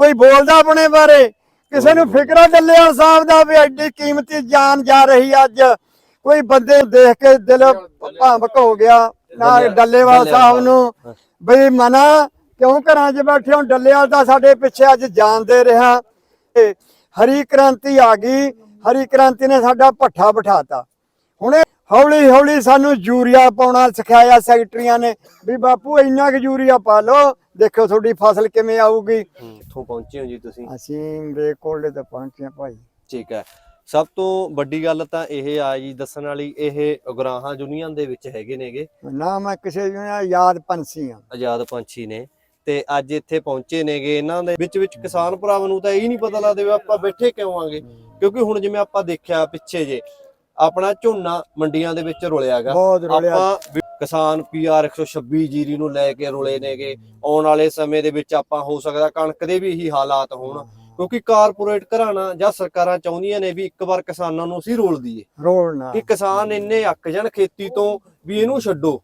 ਕੋਈ ਬੋਲਦਾ ਆਪਣੇ ਬਾਰੇ? ਕਿਸੇ ਨੂੰ ਫਿਕਰਾ ਡੱਲੇਵਾਲ ਸਾਹਿਬ ਦਾ ਵੀ ਐਡੀ ਕੀਮਤੀ ਜਾਨ ਜਾ ਰਹੀ ਅੱਜ? ਕੋਈ ਬੰਦੇ ਦੇਖ ਕੇ ਦਿਲ ਭਾਵਕ ਹੋ ਗਿਆ ਨਾ ਡੱਲੇਵਾਲ- ਸਾਹਿਬ ਨੂੰ। ਬਈ ਮਨਾ ਕਿਉਂ ਘਰਾਂ 'ਚ ਬੈਠੇ ਹੋ? ਡੱਲੇਵਾਲ ਦਾ ਸਾਡੇ ਪਿੱਛੇ ਅੱਜ ਜਾਨ ਦੇ ਰਿਹਾ ਹਰੀ ਕ੍ਰਾਂਤੀ ਆ ਗਈ। ਹਰੀ ਕ੍ਰਾਂਤੀ ਨੇ ਸਾਡਾ ਪੱਠਾ ਬਿਠਾਤਾ। ਹੁਣੇ ਹੌਲੀ ਹੌਲੀ ਸਾਨੂੰ ਯੂਰੀਆ ਪਾਉਣਾ ਸਿਖਾਇਆ ਸੈਕਟਰੀਆਂ ਨੇ ਵੀ ਬਾਪੂ ਇੰਨਾ ਕੁ ਯੂਰੀਆ ਪਾ ਲਓ ਦੇਖੋ ਤੁਹਾਡੀ ਫਸਲ ਕਿਵੇਂ ਆਊਗੀ। ਇੱਥੋਂ ਪਹੁੰਚੇ ਹੋ ਜੀ ਤੁਸੀਂ। ਅਸੀਂ ਬੇਕੋਲਡੇ ਤੇ ਪਹੁੰਚੇ ਹਾਂ ਭਾਈ। ਠੀਕ ਹੈ। ਸਭ ਤੋਂ ਵੱਡੀ ਗੱਲ ਤਾਂ ਇਹ ਆ ਜੀ ਦੱਸਣ ਵਾਲੀ ਇਹ ਉਗਰਾਹਾਂ ਯੂਨੀਅਨ ਦੇ ਵਿੱਚ ਹੈਗੇ ਨੇਗੇ। ਨਾ ਮੈਂ ਕਿਸੇ ਨੂੰ ਨਾ ਯਾਦ ਪੰਛੀ ਆ ਆਜ਼ਾਦ ਪੰਛੀ ਨੇ। ਤੇ ਅੱਜ ਇੱਥੇ ਪਹੁੰਚੇ ਨੇਗੇ ਇਹਨਾਂ ਦੇ। ਵਿੱਚ ਵਿੱਚ ਕਿਸਾਨ ਭਰਾਵਾਂ ਨੂੰ ਤਾਂ ਇਹ ਨਹੀਂ ਪਤਾ ਲੱਗਦਾ ਵੀ ਆਪਾਂ ਬੈਠੇ ਕਿਉਂ ਆਂਗੇ। ਕਿਉਂਕਿ ਹੁਣ ਜਿਵੇਂ ਆਪਾਂ ਦੇਖਿਆ ਪਿੱਛੇ ਜੇ ਆਪਣਾ ਝੋਨਾ ਮੰਡੀਆਂ ਦੇ ਵਿੱਚ ਰੁਲਿਆਗਾ ਬਹੁਤ ਰੋਲਿਆ। ਆਪਾਂ ਕਿਸਾਨ ਪੀਆਰ 126 ਜੀਰੀ ਨੂੰ ਲੈ ਕੇ ਰੁਲੇ ਨੇਗੇ। ਆਉਣ ਵਾਲੇ ਸਮੇਂ ਦੇ ਵਿੱਚ ਆਪਾਂ ਹੋ ਸਕਦਾ ਕਣਕ ਦੇ ਵੀ ਇਹੀ ਹਾਲਾਤ ਹੋਣ। ਕਿਉਂਕਿ ਕਾਰਪੋਰੇਟ ਘਰਾਣਾ ਜਾਂ ਸਰਕਾਰਾਂ ਚਾਹੁੰਦੀਆਂ ਨੇ ਵੀ ਇੱਕ ਵਾਰ ਕਿਸਾਨਾਂ ਨੂੰ ਅਸੀਂ ਰੋਲ ਦਈਏ। ਰੋਲਣਾ ਕਿ ਕਿਸਾਨ ਇੰਨੇ ਅੱਕ ਜਾਣ ਖੇਤੀ ਤੋਂ ਵੀ ਇਹਨੂੰ ਛੱਡੋ।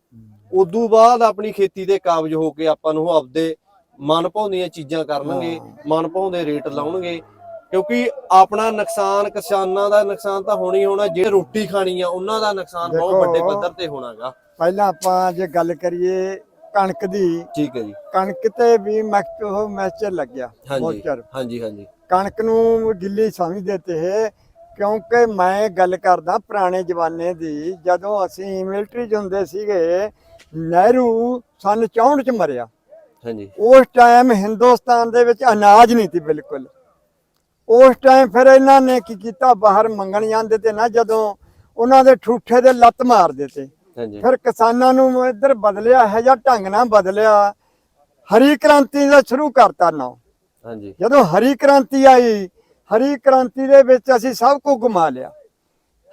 ਉਦੋਂ ਬਾਅਦ ਆਪਣੀ ਖੇਤੀ ਤੇ ਕਾਬਜ ਹੋ ਕੇ ਆਪਾਂ ਨੂੰ ਆਪਦੇ ਮਨ ਭਾਉਂਦੀਆਂ ਚੀਜ਼ਾਂ ਕਰਨਗੇ ਮਨ ਭਾਉਂਦੇ ਰੇਟ ਲਾਉਣਗੇ। ਕਿਉਂਕਿ ਆਪਣਾ ਨੁਕਸਾਨ ਕਿਸਾਨਾਂ ਦਾ ਨੁਕਸਾਨ ਤਾਂ ਹੋਣੀ ਹੋਣਾ ਜਿਹੜੇ ਰੋਟੀ ਖਾਣੀ ਆ ਉਹਨਾਂ ਦਾ ਨੁਕਸਾਨ ਬਹੁਤ ਵੱਡੇ ਪੱਧਰ ਤੇ ਹੋਣਾਗਾ। ਪਹਿਲਾਂ ਆਪਾਂ ਜੇ ਗੱਲ ਕਰੀਏ ਕਣਕ ਦੀ ਠੀਕ ਹੈ ਜੀ। ਕਣਕ ਤੇ ਵੀ ਉਹ ਮੈਚਰ ਲੱਗਿਆ ਮੋਚਰ ਹਾਂਜੀ ਹਾਂਜੀ ਕਣਕ ਨੂੰ ਗਿੱਲੀ ਸਮਝਦੇ ਤੇ ਕਿਉਂਕਿ ਮੈਂ ਗੱਲ ਕਰਦਾ ਪੁਰਾਣੇ ਜਮਾਨੇ ਦੀ ਜਦੋਂ ਅਸੀਂ ਮਿਲਟਰੀ 'ਚ ਹੁੰਦੇ ਸੀਗੇ ਨਹਿਰੂ ਸਨ 64 ਚ ਮਰਿਆ। ਹਾਂਜੀ। ਉਸ ਟਾਈਮ ਹਿੰਦੁਸਤਾਨ ਦੇ ਵਿੱਚ ਅਨਾਜ ਨਹੀਂ ਸੀ ਬਿਲਕੁਲ। ਉਸ ਟਾਈਮ ਫਿਰ ਇਹਨਾਂ ਨੇ ਕੀ ਕੀਤਾ? ਬਾਹਰ ਮੰਗਣ ਜਾਂਦੇ ਤੇ ਨਾ ਜਦੋਂ ਉਹਨਾਂ ਦੇ ਠੂਠੇ ਦੇ ਲੱਤ ਮਾਰ ਦਿੱਤੇ। ਫਿਰ ਕਿਸਾਨਾਂ ਨੂੰ ਇੱਧਰ ਬਦਲਿਆ ਹੈ ਜਾਂ ਢੰਗ ਨਾਲ ਬਦਲਿਆ। ਹਰੀ ਕ੍ਰਾਂਤੀ ਦਾ ਸ਼ੁਰੂ ਕਰਤਾ ਨਾ। ਹਾਂਜੀ। ਜਦੋਂ ਹਰੀ ਕ੍ਰਾਂਤੀ ਆਈ ਹਰੀ ਕ੍ਰਾਂਤੀ ਦੇ ਵਿੱਚ ਅਸੀਂ ਸਭ ਕੁਝ ਗੁਮਾ ਲਿਆ।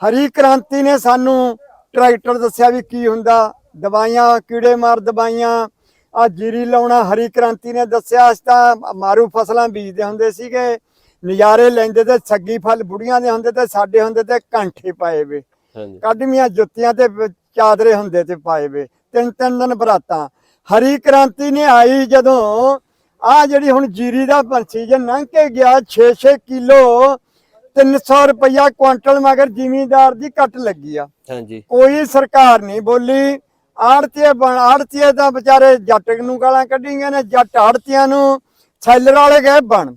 ਹਰੀ ਕ੍ਰਾਂਤੀ ਨੇ ਸਾਨੂੰ ਟਰੈਕਟਰ ਦੱਸਿਆ ਵੀ ਕੀ ਹੁੰਦਾ? ਦਵਾਈਆਂ ਕੀੜੇ ਮਾਰ ਦਵਾਈਆਂ। ਆ ਜੀਰੀ ਲਾਉਣਾ ਹਰੀ ਕ੍ਰਾਂਤੀ ਨੇ ਦੱਸਿਆ ਅਸੀਂ ਤਾਂ ਮਾਰੂ ਫਸਲਾਂ ਬੀਜਦੇ ਹੁੰਦੇ ਸੀਗੇ। ਨਜ਼ਾਰੇ ਲੈਂਦੇ ਤੇ ਸੱਗੀ ਫਲ ਬੁੜੀਆਂ ਦੇ ਹੁੰਦੇ ਤੇ ਸਾਡੇ ਹੁੰਦੇ ਤੇ ਕਾਂਠੇ ਪਾਏ ਵੇ। ਹਾਂਜੀ। ਕਾਢਮੀਆਂ ਜੁੱਤੀਆਂ ਤੇ ਚਾਦਰੇ ਹੁੰਦੇ ਤੇ ਪਾਏ ਵੇ। ਤਿੰਨ ਤਿੰਨ ਦਿਨ ਬਰਾਤਾਂ। ਹਰੀ ਕ੍ਰਾਂਤੀ ਨੇ ਆਈ ਜਦੋਂ ਆ ਜਿਹੜੀ ਹੁਣ ਜੀਰੀ ਦਾ ਸੀਜ਼ਨ ਲੰਘ ਕੇ ਗਿਆ 6-6 ਕਿਲੋ 300 ਰੁਪਇਆ ਕੁਆਂਟਲ ਮਗਰ ਜ਼ਿਮੀਂਦਾਰ ਦੀ ਕੱਟ ਲੱਗੀ ਆ। ਹਾਂਜੀ। ਕੋਈ ਸਰਕਾਰ ਨਹੀਂ ਬੋਲੀ। ਆੜਤੀਏ ਬਣ ਆੜਤੀਏ ਤਾਂ ਵਿਚਾਰੇ ਜੱਟ ਨੂੰ ਗਾਲਾਂ ਕੱਢੀਆਂ ਨੇ ਜੱਟ ਆੜਤੀਆਂ ਨੂੰ ਸੈਲਰ ਵਾਲੇ ਗਏ ਬਣ।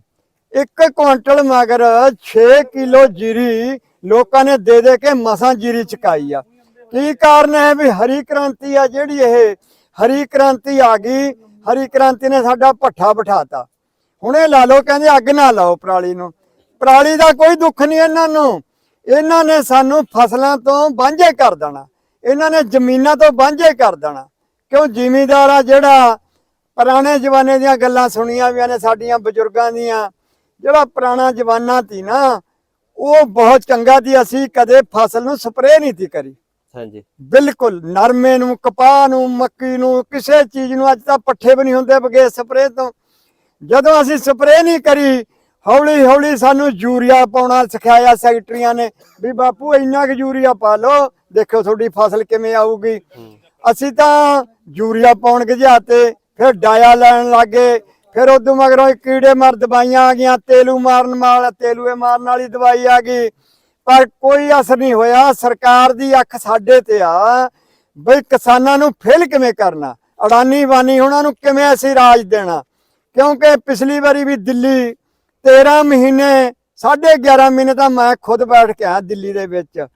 ਇੱਕ ਕੁਆਂਟਲ ਮਗਰ 6 ਕਿਲੋ ਜੀਰੀ ਲੋਕਾਂ ਨੇ ਦੇ ਦੇ ਕੇ ਮਸਾਂ ਜੀਰੀ ਚਕਾਈ ਆ। ਕੀ ਕਾਰਨ ਹੈ ਵੀ ਹਰੀ ਕ੍ਰਾਂਤੀ ਆ ਜਿਹੜੀ ਇਹ? ਹਰੀ ਕ੍ਰਾਂਤੀ ਆ ਗਈ, ਹਰੀ ਕ੍ਰਾਂਤੀ ਨੇ ਸਾਡਾ ਪੱਠਾ ਬਿਠਾਤਾ। ਹੁਣ ਇਹ ਲਾ ਲਓ, ਕਹਿੰਦੇ ਅੱਗ ਨਾ ਲਾਓ ਪਰਾਲੀ ਨੂੰ। ਪਰਾਲੀ ਦਾ ਕੋਈ ਦੁੱਖ ਨਹੀਂ ਇਹਨਾਂ ਨੂੰ। ਇਹਨਾਂ ਨੇ ਸਾਨੂੰ ਫਸਲਾਂ ਤੋਂ ਵਾਂਝੇ ਕਰ ਦੇਣਾ। ਇਹਨਾਂ ਨੇ ਜ਼ਮੀਨਾਂ ਤੋਂ ਵਾਂਝੇ ਕਰ ਦੇਣਾ। ਕਿਉਂ? ਜ਼ਿਮੀਂਦਾਰ ਆ ਜਿਹੜਾ ਪੁਰਾਣੇ ਜਮਾਨੇ ਦੀਆਂ ਗੱਲਾਂ ਸੁਣੀਆਂ ਵੀ ਨੇ ਸਾਡੀਆਂ ਬਜ਼ੁਰਗਾਂ ਦੀਆਂ। ਜਿਹੜਾ ਪੁਰਾਣਾ ਜਮਾਨਾ ਸੀ ਨਾ ਉਹ ਬਹੁਤ ਚੰਗਾ ਸੀ ਅਸੀਂ ਕਦੇ ਫਸਲ ਨੂੰ ਸਪਰੇਅ ਨਹੀਂ ਸੀ ਕਰੀ। ਹਾਂਜੀ। ਬਿਲਕੁਲ ਨਰਮੇ ਨੂੰ ਕਪਾਹ ਨੂੰ ਮੱਕੀ ਨੂੰ ਕਿਸੇ ਚੀਜ਼ ਨੂੰ ਅੱਜ ਤਾਂ ਪੱਠੇ ਵੀ ਨਹੀਂ ਹੁੰਦੇ ਬਗੇ ਸਪਰੇਅ ਤੋਂ। ਜਦੋਂ ਅਸੀਂ ਸਪਰੇਅ ਨਹੀਂ ਕਰੀ ਹੌਲੀ ਹੌਲੀ ਸਾਨੂੰ ਯੂਰੀਆ ਪਾਉਣਾ ਸਿਖਾਇਆ ਸੈਕਟਰੀਆਂ ਨੇ ਵੀ ਬਾਪੂ ਇੰਨਾ ਕੁ ਯੂਰੀਆ ਪਾ ਲਓ ਦੇਖੋ ਤੁਹਾਡੀ ਫਸਲ ਕਿਵੇਂ ਆਊਗੀ। ਅਸੀਂ ਤਾਂ ਯੂਰੀਆ ਪਾਉਣ ਗਜਾਤੇ ਫਿਰ ਡਾਇਆ ਲੈਣ ਲੱਗੇ ਫਿਰ ਉਦੋਂ ਮਗਰੋਂ ਕੀੜੇ ਮਾਰ ਦਵਾਈਆਂ ਆ ਗਈਆਂ ਤੇਲੂ ਮਾਰਨ ਵਾਲਾ ਤੇਲੂਏ ਮਾਰਨ ਵਾਲੀ ਦਵਾਈ ਆ ਗਈ। ਪਰ ਕੋਈ ਅਸਰ ਨਹੀਂ ਹੋਇਆ ਸਰਕਾਰ ਦੀ ਅੱਖ ਸਾਡੇ ਤੇ ਆ। ਬਈ ਕਿਸਾਨਾਂ ਨੂੰ ਫੇਲ ਕਿਵੇਂ ਕਰਨਾ? ਅਡਾਨੀ ਬਾਨੀ ਉਹਨਾਂ ਨੂੰ ਕਿਵੇਂ ਅਸੀਂ ਰਾਜ ਦੇਣਾ? ਕਿਉਂਕਿ ਪਿਛਲੀ ਵਾਰੀ ਵੀ ਦਿੱਲੀ 13 ਮਹੀਨੇ 11.5 ਮਹੀਨੇ ਤਾਂ ਮੈਂ ਖੁਦ ਬੈਠ ਕੇ ਆਇਆ ਦਿੱਲੀ ਦੇ ਵਿੱਚ।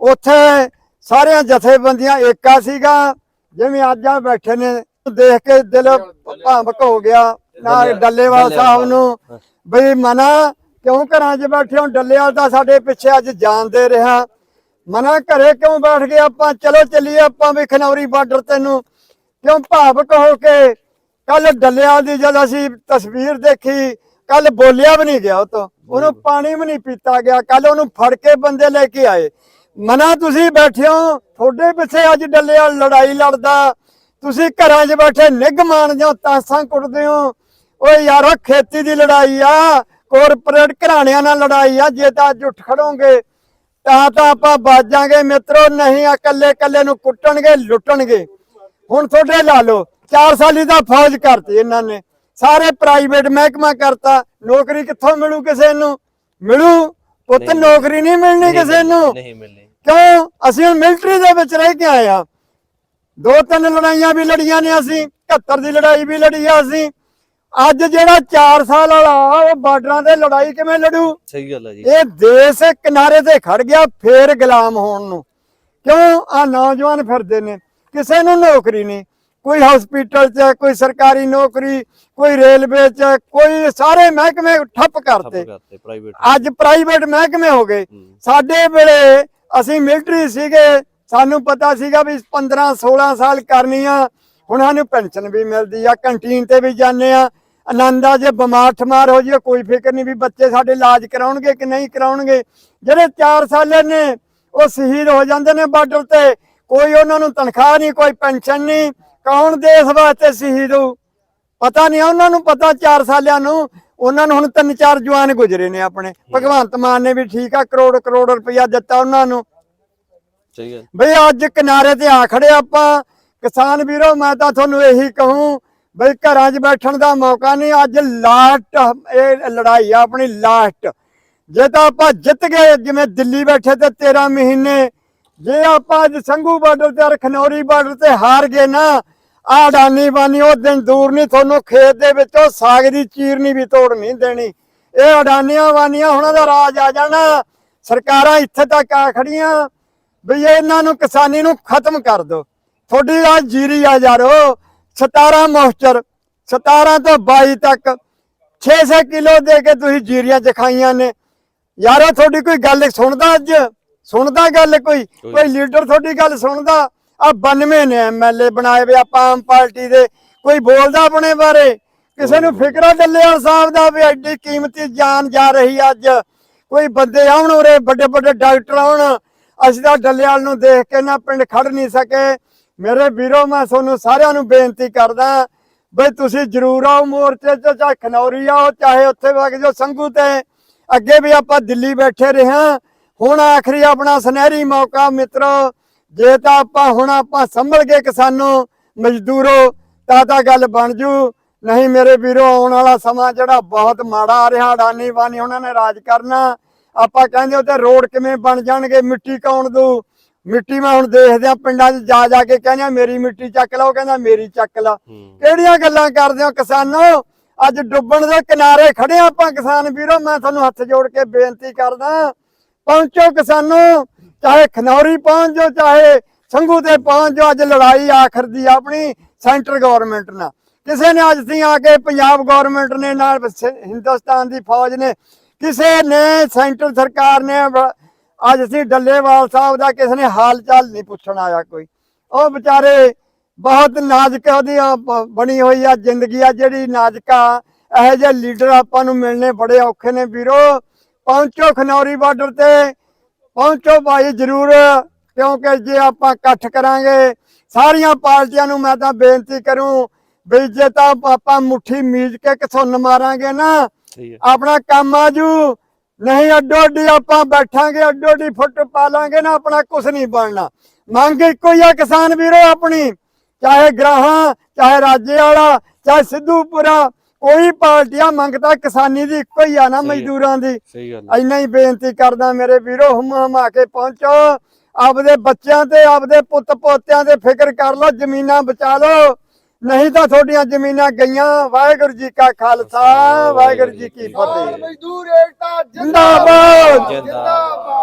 ਉੱਥੇ ਸਾਰੀਆਂ ਜਥੇਬੰਦੀਆਂ ਏਕਾ ਸੀਗਾ ਜਿਵੇਂ ਅੱਜ ਆ ਬੈਠੇ ਨੇ ਦੇਖ ਕੇ ਦਿਲ ਭਾਵਕ ਹੋ ਗਿਆ। ਨਾ ਡੱਲੇਵਾਲ ਸਾਹਿਬ ਨੂੰ। ਬਈ ਮਨਾ ਕਿਉਂ ਘਰਾਂ 'ਚ ਬੈਠੇ ਹੋ? ਡੱਲੇਵਾਲ ਦਾ ਸਾਡੇ ਪਿੱਛੇ ਅੱਜ ਜਾਨ ਦੇ ਰਿਹਾ। ਮਨਾ ਘਰੇ ਕਿਉਂ ਬੈਠ ਗਏ ਆਪਾਂ? ਚਲੋ ਚੱਲੀਏ ਆਪਾਂ ਵੀ ਖਨੌਰੀ ਬਾਰਡਰ ਤੈਨੂੰ। ਕਿਉਂ ਭਾਵਕ ਹੋ ਕੇ ਕੱਲ ਡੱਲੇਵਾਲ ਦੀ ਜਦ ਅਸੀਂ ਤਸਵੀਰ ਦੇਖੀ ਕੱਲ ਬੋਲਿਆ ਵੀ ਨਹੀਂ ਗਿਆ ਉਹ ਤੋਂ। ਉਹਨੂੰ ਪਾਣੀ ਵੀ ਨਹੀਂ ਪੀਤਾ ਗਿਆ। ਕੱਲ ਉਹਨੂੰ ਫੜ ਕੇ ਬੰਦੇ ਲੈ ਕੇ ਆਏ। ਮਨਾ ਤੁਸੀਂ ਬੈਠੇ ਹੋ? ਤੁਹਾਡੇ ਪਿੱਛੇ ਅੱਜ ਡੱਲੇਵਾਲ ਲੜਾਈ ਲੜਦਾ। ਤੁਸੀਂ ਘਰਾਂ 'ਚ ਬੈਠੇ ਨਿੱਘ ਮਾਣ ਜਾਂ ਤਾਸਾਂ ਕੁੱਟਦੇ ਹੋ। ਓਏ ਯਾਰੋ ਖੇਤੀ ਦੀ ਲੜਾਈ ਆ ਕਾਰਪੋਰੇਟ ਘਰਾਣਿਆਂ ਨਾਲ ਲੜਾਈ ਆ ਜੇ ਤਾਂ ਉੱਠ ਖੜੋਗੇ ਤਾਂ ਤਾਂ ਆਪਾਂ ਬਾਜਾਂਗੇ ਮਿੱਤਰੋ ਨਹੀਂ ਆ ਕੱਲੇ ਕੱਲੇ ਨੂੰ ਕੁੱਟਣਗੇ ਲੁੱਟਣਗੇ। ਹੁਣ ਤੁਹਾਡੇ ਲਾ ਲਓ 4 ਸਾਲੀ ਦਾ ਫੌਜ ਕਰਤੀ ਇਹਨਾਂ ਨੇ ਸਾਰੇ ਪ੍ਰਾਈਵੇਟ ਮਹਿਕਮਾ ਕਰਤਾ ਨੌਕਰੀ ਕਿੱਥੋਂ ਮਿਲੂ ਕਿਸੇ ਨੂੰ? ਮਿਲੂ? ਪੁੱਤ। ਨੌਕਰੀ ਨਹੀਂ ਮਿਲਣੀ ਕਿਸੇ ਨੂੰ? ਨਹੀਂ ਮਿਲਣੀ। ਕਿਉਂ? ਅਸੀਂ ਹੁਣ ਮਿਲਟਰੀ ਦੇ ਵਿੱਚ ਰਹਿ ਕੇ ਆਏ ਆ। ਦੋ ਤਿੰਨ ਲੜਾਈਆਂ ਵੀ ਲੜੀਆਂ ਨੇ ਅਸੀਂ 71 ਦੀ ਲੜਾਈ ਵੀ ਲੜੀ ਆ ਅਸੀਂ। ਅੱਜ ਜਿਹੜਾ 4 ਸਾਲ ਵਾਲਾ ਉਹ ਬਾਰਡਰਾਂ ਤੇ ਲੜਾਈ ਕਿਵੇਂ ਲੜੂ? ਸਹੀ ਗੱਲ ਹੈ ਜੀ। ਇਹ ਦੇਸ਼ ਕਿਨਾਰੇ ਤੇ ਖੜ ਗਿਆ ਫੇਰ ਗੁਲਾਮ ਹੋਣ ਨੂੰ। ਕਿਉਂ? ਆ ਨੌਜਵਾਨ ਫਿਰਦੇ ਨੇ ਕਿਸੇ ਨੂੰ ਨੌਕਰੀ ਨਹੀਂ। ਕੋਈ ਹਸਪੀਟਲ 'ਚ ਕੋਈ ਸਰਕਾਰੀ ਨੌਕਰੀ ਕੋਈ ਰੇਲਵੇ 'ਚ ਕੋਈ ਸਾਰੇ ਮਹਿਕਮੇ ਠੱਪ ਕਰਤੇ। ਅੱਜ ਪ੍ਰਾਈਵੇਟ ਮਹਿਕਮੇ ਹੋ ਗਏ। ਸਾਡੇ ਵੇਲੇ ਅਸੀਂ ਮਿਲਟਰੀ ਸੀਗੇ ਸਾਨੂੰ ਪਤਾ ਸੀਗਾ ਵੀ 15 16 ਸਾਲ ਕਰਨੀ ਆ ਹੁਣ ਸਾਨੂੰ ਪੈਨਸ਼ਨ ਵੀ ਮਿਲਦੀ ਆ ਕੰਟੀਨ ਤੇ ਵੀ ਜਾਂਦੇ ਆ ਆਨੰਦਾ ਜੇ ਬਿਮਾਰ ਠਮਾਰ ਹੋ ਜਾਏ ਕੋਈ ਫਿਕਰ ਨਹੀਂ ਵੀ ਬੱਚੇ ਸਾਡੇ ਇਲਾਜ ਕਰਾਉਣਗੇ ਕਿ ਨਹੀਂ ਕਰਾਉਣਗੇ। ਜਿਹੜੇ 4 ਸਾਲੇ ਨੇ ਉਹ ਸ਼ਹੀਦ ਹੋ ਜਾਂਦੇ ਨੇ ਬਾਰਡਰ ਤੇ। ਕੋਈ ਉਹਨਾਂ ਨੂੰ ਤਨਖਾਹ ਨਹੀਂ ਕੋਈ ਪੈਨਸ਼ਨ ਨਹੀਂ। ਕੌਣ ਦੇਸ਼ ਵਾਸਤੇ ਸ਼ਹੀਦ ਹੋ ਪਤਾ ਨਹੀਂ ਉਹਨਾਂ ਨੂੰ ਪਤਾ 4 ਸਾਲਿਆਂ ਨੂੰ। ਉਹਨਾਂ ਨੂੰ ਹੁਣ ਤਿੰਨ ਚਾਰ ਜਵਾਨ ਗੁਜਰੇ ਨੇ ਆਪਣੇ। ਭਗਵੰਤ ਮਾਨ ਨੇ ਵੀ ਠੀਕ ਆ ਕਰੋੜ ਕਰੋੜ ਰੁਪਇਆ ਦਿੱਤਾ ਉਹਨਾਂ ਨੂੰ। ਸਹੀ ਗੱਲ। ਬਈ ਅੱਜ ਕਿਨਾਰੇ ਤੇ ਆ ਖੜੇ ਆਪਾਂ। ਕਿਸਾਨ ਵੀਰੋ ਮੈਂ ਤਾਂ ਤੁਹਾਨੂੰ ਇਹੀ ਕਹੂੰ ਬਈ ਘਰਾਂ 'ਚ ਬੈਠਣ ਦਾ ਮੌਕਾ ਨਹੀਂ, ਅੱਜ ਲਾਸਟ, ਇਹ ਲੜਾਈ ਆ ਆਪਣੀ ਲਾਸਟ। ਜੇ ਤਾਂ ਆਪਾਂ ਜਿੱਤ ਗਏ, ਜਿਵੇਂ ਦਿੱਲੀ ਬੈਠੇ ਤੇ 13 ਮਹੀਨੇ, ਜੇ ਆਪਾਂ ਅੱਜ ਸੰਘੂ ਬਾਰਡਰ ਤੇ ਔਰ ਖਨੌਰੀ ਬਾਰਡਰ ਤੇ ਹਾਰ ਗਏ ਨਾ ਆ ਅਡਾਨੀ ਬਾਨੀ ਉਹ ਦਿਨ ਦੂਰ ਨਹੀਂ, ਤੁਹਾਨੂੰ ਖੇਤ ਦੇ ਵਿੱਚੋਂ ਸਾਗ ਦੀ ਚੀਰਨੀ ਵੀ ਤੋੜ ਨਹੀਂ ਦੇਣੀ। ਇਹ ਅਡਾਨੀਆਂ ਵਾਨੀਆਂ ਉਹਨਾਂ ਦਾ ਰਾਜ ਆ ਜਾਣਾ। ਸਰਕਾਰਾਂ ਇੱਥੇ ਤੱਕ ਆ ਖੜੀਆਂ। ਵੀ ਇਹਨਾਂ ਨੂੰ ਕਿਸਾਨੀ ਨੂੰ ਖਤਮ ਕਰ ਦਿਓ। ਤੁਹਾਡੀ ਆ ਜੀਰੀ ਆ ਯਾਰੋ। 17 ਮੋਸਚਰ 17 ਤੋਂ 22 ਤੱਕ 6-6 ਕਿਲੋ ਦੇ ਕੇ ਤੁਸੀਂ ਜੀਰੀਆਂ ਚ ਖਾਈਆਂ ਨੇ। ਯਾਰੋ ਤੁਹਾਡੀ ਕੋਈ ਗੱਲ ਸੁਣਦਾ ਅੱਜ? ਸੁਣਦਾ ਗੱਲ ਕੋਈ? ਕੋਈ। ਲੀਡਰ ਤੁਹਾਡੀ ਗੱਲ ਸੁਣਦਾ? ਆ 92 ਨੇ ਐਮਐਲਏ ਬਣਾਏ ਵੇ ਆਪਾਂ ਆਮ ਪਾਰਟੀ ਦੇ। ਕੋਈ ਬੋਲਦਾ ਆਪਣੇ ਬਾਰੇ? ਕਿਸੇ ਨੂੰ ਫਿਕਰਾ ਡੱਲੇਵਾਲ ਸਾਹਿਬ ਦਾ ਵੀ ਐਡੀ ਕੀਮਤੀ ਜਾਨ ਜਾ ਰਹੀ ਅੱਜ? ਕੋਈ ਬੰਦੇ ਆਉਣ ਉਰੇ ਵੱਡੇ ਵੱਡੇ ਡਾਕਟਰ ਆਉਣ। ਅਸੀਂ ਤਾਂ ਡੱਲੇਵਾਲ ਨੂੰ ਦੇਖ ਕੇ ਨਾ ਪਿੰਡ ਖੜ ਨਹੀਂ ਸਕੇ। ਮੇਰੇ ਵੀਰੋ, ਮੈਂ ਤੁਹਾਨੂੰ ਸਾਰਿਆਂ ਨੂੰ ਬੇਨਤੀ ਕਰਦਾ ਬਈ ਤੁਸੀਂ ਜਰੂਰ ਆਓ ਮੋਰਚੇ 'ਚ, ਚਾਹੇ ਖਨੌਰੀ ਆਓ, ਚਾਹੇ ਉੱਥੇ ਵਗ ਜਾਓ ਸੰਗੂ ਤੇ। ਅੱਗੇ ਵੀ ਆਪਾਂ ਦਿੱਲੀ ਬੈਠੇ ਰਹਾਂ ਹੁਣ ਆਖਰੀ ਆਪਣਾ ਸੁਨਹਿਰੀ ਮੌਕਾ, ਮਿੱਤਰੋ। ਜੇ ਤਾਂ ਆਪਾਂ ਹੁਣ ਆਪਾਂ ਸੰਭਲ ਕੇ ਕਿਸਾਨੋ, ਮਜ਼ਦੂਰੋ, ਤਾਂ ਤਾਂ ਗੱਲ ਬਣ ਜੂ। ਨਹੀਂ ਮੇਰੇ ਵੀਰੋ, ਆਉਣ ਵਾਲਾ ਸਮਾਂ ਜਿਹੜਾ ਬਹੁਤ ਮਾੜਾ ਆ ਰਿਹਾ ਅਡਾਨੀ ਬਾਨੀ ਉਹਨਾਂ ਨੇ ਰਾਜ ਕਰਨਾ। ਆਪਾਂ ਕਹਿੰਦੇ ਉਹਦੇ ਰੋਡ ਕਿਵੇਂ ਬਣ ਜਾਣਗੇ, ਮਿੱਟੀ ਕੌਣ ਦੂ ਮਿੱਟੀ ਮੈਂ ਹੁਣ ਦੇਖਦੇ ਆ ਪਿੰਡਾਂ 'ਚ ਜਾ ਜਾ ਕੇ ਕਹਿੰਦੇ ਮੇਰੀ ਮਿੱਟੀ ਚੱਕ ਲਾ ਉਹ ਕਹਿੰਦਾ ਮੇਰੀ ਚੱਕ ਲਾ। ਕਿਹੜੀਆਂ ਗੱਲਾਂ ਕਰਦੇ ਹੋ ਕਿਸਾਨੋ? ਅੱਜ ਡੁੱਬਣ ਦੇ ਕਿਨਾਰੇ ਖੜੇ ਆਪਾਂ ਕਿਸਾਨ ਵੀਰੋ ਮੈਂ ਤੁਹਾਨੂੰ ਹੱਥ ਜੋੜ ਕੇ ਬੇਨਤੀ ਕਰਦਾ ਪਹੁੰਚੋ ਕਿਸਾਨੋ ਚਾਹੇ ਖਨੌਰੀ ਪਹੁੰਚ ਜਾਓ ਚਾਹੇ ਸੰਘੂ ਤੇ ਪਹੁੰਚ ਜਾਓ ਅੱਜ ਲੜਾਈ ਆਖਰ ਦੀ ਆਪਣੀ ਸੈਂਟਰ ਗਵਰਨਮੈਂਟ ਨਾਲ। ਕਿਸੇ ਨੇ ਅੱਜ ਤੀ ਆ ਕੇ ਪੰਜਾਬ ਗਵਰਨਮੈਂਟ ਨੇ ਨਾਲ ਸ- ਹਿੰਦੁਸਤਾਨ ਦੀ ਫੌਜ ਨੇ ਕਿਸੇ ਨੇ ਸੈਂਟਰ ਸਰਕਾਰ ਨੇ ਅੱਜ ਅਸੀਂ ਡੱਲੇਵਾਲ ਸਾਹਿਬ ਦਾ ਕਿਸੇ ਨੇ ਹਾਲ ਚਾਲ ਨਹੀਂ ਪੁੱਛਣ ਆਇਆ ਕੋਈ। ਉਹ ਵਿਚਾਰੇ ਬਹੁਤ ਨਾਜ਼ੁਕ ਉਹਦੀ ਬਣੀ ਹੋਈ ਆ ਜ਼ਿੰਦਗੀ ਆ ਜਿਹੜੀ ਨਾਜ਼ੁਕ ਇਹੋ ਜਿਹੇ ਲੀਡਰ ਆਪਾਂ ਨੂੰ ਮਿਲਣੇ ਬੜੇ ਔਖੇ ਨੇ ਵੀਰੋ। ਪਹੁੰਚੋ ਖਨੌਰੀ ਬਾਰਡਰ ਤੇ ਪਹੁੰਚੋ ਭਾਈ ਜਰੂਰ ਕਿਉਂਕਿ ਜੇ ਆਪਾਂ ਇਕੱਠ ਕਰਾਂਗੇ ਸਾਰੀਆਂ ਪਾਰਟੀਆਂ ਨੂੰ ਮੈਂ ਤਾਂ ਬੇਨਤੀ ਕਰੂੰ ਵੀ ਜੇ ਤਾਂ ਆਪਾਂ ਮੁੱਠੀ ਮੀਜ ਕੇ ਕਿਥੋਂ ਮਾਰਾਂਗੇ ਨਾ ਆਪਣਾ ਕੰਮ ਆਜੂ ਨਹੀਂ ਅੱਡੋ ਅੱਡੀ ਆਪਾਂ ਬੈਠਾਂਗੇ ਅੱਡੋ ਅੱਡੀ ਫੁੱਟ ਪਾ ਲਾਂਗੇ ਨਾ ਆਪਣਾ ਕੁਝ ਨਹੀਂ ਬਣਨਾ। ਮੰਗ ਇੱਕੋ ਹੀ ਆ ਕਿਸਾਨ ਵੀਰੋ ਆਪਣੀ ਚਾਹੇ ਗ੍ਰਾਹਾਂ ਚਾਹੇ ਰਾਜੇ ਵਾਲਾ ਚਾਹੇ ਸਿੱਧੂਪੁਰਾ ਕੋਈ ਪਾਰਟੀਆਂ ਮੰਗਤਾ ਕਿਸਾਨੀ ਦੀ ਇੱਕੋ ਹੀ ਆ ਨਾ। ਮਜ਼ਦੂਰਾਂ ਦੀ। ਇੰਨਾ ਹੀ ਬੇਨਤੀ ਕਰਦਾ ਮੇਰੇ ਵੀਰੋ ਹਮ ਹਮਾ ਕੇ ਪਹੁੰਚੋ। ਆਪਦੇ ਬੱਚਿਆਂ ਤੇ ਆਪਦੇ ਪੁੱਤ ਪੋਤਿਆਂ ਦੇ ਫਿਕਰ ਕਰ ਲਓ ਜ਼ਮੀਨਾਂ ਬਚਾ ਲਓ। ਨਹੀਂ ਤਾਂ ਤੁਹਾਡੀਆਂ ਜ਼ਮੀਨਾਂ ਗਈਆਂ। ਵਾਹਿਗੁਰੂ ਜੀ ਕਾ ਖਾਲਸਾ ਵਾਹਿਗੁਰੂ ਜੀ ਕੀ ਫਤਿਹ। ਮਜ਼ਦੂਰ ਏਕਤਾ ਜਿੰਦਾਬਾਦ। ਜਿੰਦਾਬਾਦ।